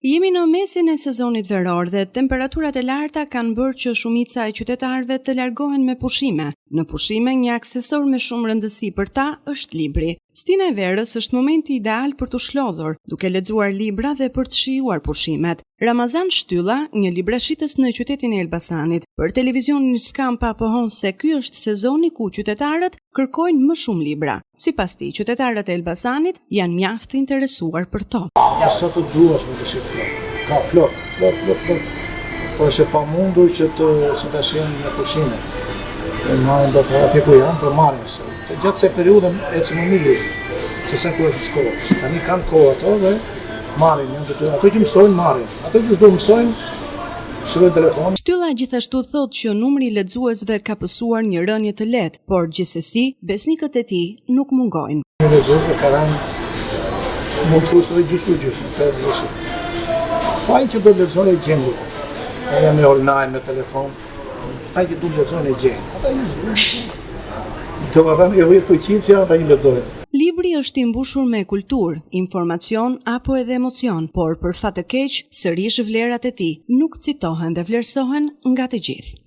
Jemi në mesin e sezonit veror dhe temperaturat e larta kanë bërë që shumica e qytetarëve të largohen me pushime. Në pushime, një aksesor me shumë rëndësi për ta është libri. Stina e verës është momenti ideal për të shlodhur, duke lexuar libra dhe për të shijuar pushimet. Ramazan Shtylla, një librashitës në qytetin e Elbasanit, për televizionin Skam pa pohon se ky është sezoni ku qytetarët kërkojnë më shumë libra. Sipas tij, qytetarët e Elbasanit janë mjaft të interesuar për to. Sa të duash me të plot. Ka plot, plot, plot, plot. Po është e pa mundur që të së të shenë në pushime. E marrin do të rapi ku janë, për marrin se. Të gjatë se periudën e që më mili, që se ku është shkollë. Tani kanë kohë ato dhe marrin, janë të të ato që mësojnë, marrin. Ato që s'do mësojnë, shërojnë telefon. Shtylla gjithashtu thotë që numri i lexuesve ka pësuar një rënje të lehtë, por gjithsesi besnikët e tij nuk mungojnë. Një lexues ka rënë mund të kushtoj gjysmë gjysmë, të gjysmë. Fajn që do të lexojnë gjendu, e jam me online, me telefon, fajn që do të lexojnë e gjendu. Ata një zhvë, të më thënë, e për qinë që ata një lexojnë. Libri është i mbushur me kulturë, informacion apo edhe emocion, por për fat të keq, sërish vlerat e tij nuk citohen dhe vlerësohen nga të gjithë.